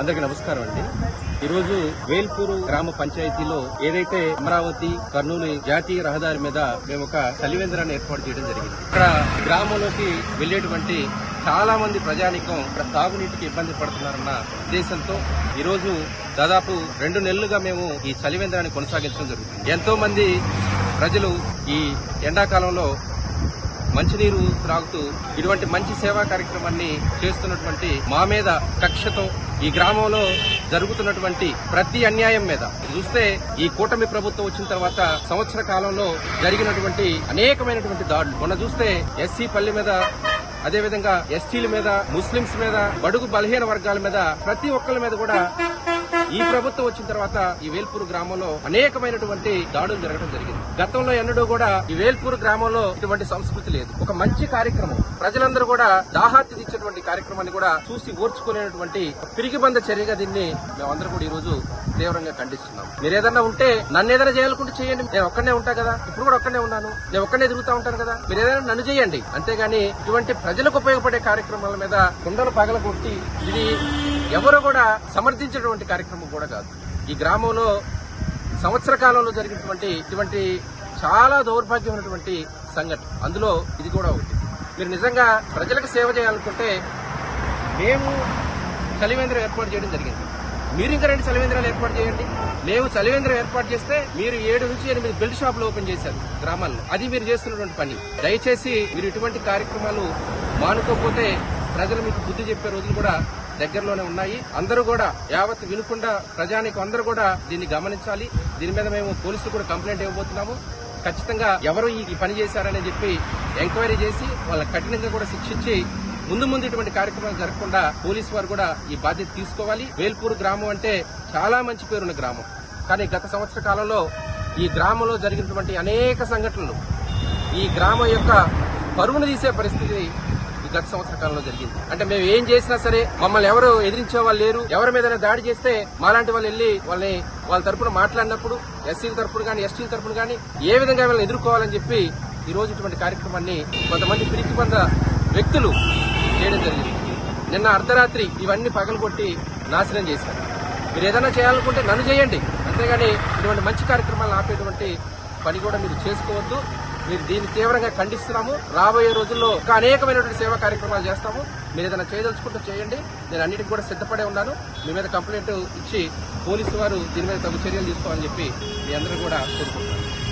అందరికీ నమస్కారం అండి. ఈరోజు వేల్పూరు గ్రామ పంచాయతీలో ఏదైతే అమరావతి కర్నూలు జాతీయ రహదారి మీద మేము ఒక చలివేంద్రాన్ని ఏర్పాటు చేయడం జరిగింది. ఇక్కడ గ్రామంలోకి వెళ్ళేటువంటి చాలా మంది ప్రజానికం ఇక్కడ తాగునీటికి ఇబ్బంది పడుతున్నారన్న ఉద్దేశంతో ఈరోజు దాదాపు రెండు నెలలుగా మేము ఈ చలివేంద్రాన్ని కొనసాగించడం జరుగుతుంది. ఎంతో మంది ప్రజలు ఈ ఎండాకాలంలో మంచినీరు త్రాగుతూ ఇటువంటి మంచి సేవా కార్యక్రమాన్ని చేస్తున్నటువంటి మా మీద కక్షతో ఈ గ్రామంలో జరుగుతున్నటువంటి ప్రతి అన్యాయం మీద. చూస్తే ఈ కూటమి ప్రభుత్వం వచ్చిన తర్వాత సంవత్సర కాలంలో జరిగినటువంటి అనేకమైనటువంటి దాడులు. మొన్న చూస్తే ఎస్సీ పల్లి మీద అదేవిధంగా ఎస్టీల మీద ముస్లింస్ మీద బడుగు బలహీన వర్గాల మీద ప్రతి ఒక్కరి మీద కూడా ఈ ప్రభుత్వం వచ్చిన తర్వాత ఈ వేల్పూర్ గ్రామంలో అనేకమైనటువంటి దాడులు జరగడం జరిగింది. గతంలో ఎన్నడూ కూడా ఈ వేల్పూర్ గ్రామంలో ఇటువంటి సంస్కృతి లేదు. ఒక మంచి కార్యక్రమం. ప్రజలందరూ కూడా దాహార్తి ఇచ్చేటువంటి కార్యక్రమాన్ని కూడా చూసి ఓర్చుకునేటువంటి పిరిగిబంద చర్యగా దీన్ని మేమందరూ కూడా ఈ రోజు తీవ్రంగా ఖండిస్తున్నాం. మీరు ఏదన్నా ఉంటే నన్ను ఏదైనా చేయాలనుకుంటే చేయండి. నేను ఒక్కనే ఉంటా కదా. ఇప్పుడు కూడా ఒక్కనే ఉన్నాను. నేను ఒక్కనే తిరుగుతా ఉంటాను కదా. మీరు ఏదైనా నన్ను చేయండి. అంతేగాని ఇటువంటి ప్రజలకు ఉపయోగపడే కార్యక్రమాల మీద కుండలు పగలగొట్టి ఇది ఎవరు కూడా సమర్థించేటువంటి కార్యక్రమం కూడా కాదు. ఈ గ్రామంలో సంవత్సర కాలంలో జరిగినటువంటి ఇటువంటి చాలా దౌర్భాగ్యమైనటువంటి సంఘటన. అందులో ఇది కూడా ఒకటి. మీరు నిజంగా ప్రజలకు సేవ చేయాలనుకుంటే మేము చలివేంద్రం ఏర్పాటు చేయడం జరిగింది. మీరు ఇంకా రెండు చలివేంద్రాలు ఏర్పాటు చేయండి. మేము చలివేంద్రం ఏర్పాటు చేస్తే మీరు ఏడు నుంచి ఎనిమిది బెల్ట్ షాపులు ఓపెన్ చేశారు గ్రామాల్లో. అది మీరు చేస్తున్నటువంటి పని. దయచేసి మీరు ఇటువంటి కార్యక్రమాలు మానుకోకపోతే ప్రజలు మీకు బుద్ధి చెప్పే రోజులు కూడా దగ్గరలోనే ఉన్నాయి. అందరూ కూడా యావత్ వినుకుండా ప్రజానికి అందరూ కూడా దీన్ని గమనించాలి. దీని మీద మేము పోలీసులు కూడా కంప్లైంట్ ఇవ్వబోతున్నాము. ఖచ్చితంగా ఎవరు ఈ పని చేశారని చెప్పి ఎంక్వైరీ చేసి వాళ్ళ కఠినంగా కూడా శిక్షించి ముందు ముందు ఇటువంటి కార్యక్రమాలు జరగకుండా పోలీసు వారు కూడా ఈ బాధ్యత తీసుకోవాలి. వేల్పూర్ గ్రామం అంటే చాలా మంచి పేరున్న గ్రామం. కానీ గత సంవత్సర కాలంలో ఈ గ్రామంలో జరిగినటువంటి అనేక సంఘటనలు ఈ గ్రామం యొక్క పరువును తీసే పరిస్థితి గత సంవత్సర కాలంలో జరిగింది. అంటే మేము ఏం చేసినా సరే మమ్మల్ని ఎవరు ఎదిరించే వాళ్ళు లేరు. ఎవరి మీద దాడి చేస్తే మాలాంటి వాళ్ళు వెళ్ళి వాళ్ళని వాళ్ళ తరపున మాట్లాడినప్పుడు ఎస్సీల తరపున కానీ ఎస్టీల తరపున కానీ ఏ విధంగా వీళ్ళని ఎదుర్కోవాలని చెప్పి ఈ రోజు ఇటువంటి కార్యక్రమాన్ని కొంతమంది పిరికి పొంద వ్యక్తులు చేయడం జరిగింది. నిన్న అర్ధరాత్రి ఇవన్నీ పగలగొట్టి నాశనం చేశారు. మీరు ఏదైనా చేయాలనుకుంటే నన్ను చేయండి. అంతేగాని ఇటువంటి మంచి కార్యక్రమాలు ఆపేటువంటి పని కూడా మీరు చేసుకోవద్దు. మీరు దీన్ని తీవ్రంగా ఖండిస్తున్నాము. రాబోయే రోజుల్లో ఇంకా అనేకమైనటువంటి సేవా కార్యక్రమాలు చేస్తాము. మీరు ఏదైనా చేయదలుచుకుంటే చేయండి. నేను అన్నిటికి కూడా సిద్ధపడే ఉన్నాను. మీ మీద కంప్లైంట్ ఇచ్చి పోలీసు వారు దీని మీద తగు చర్యలు తీసుకోవాలని చెప్పి మీ అందరూ కూడా కోరుకుంటున్నాను.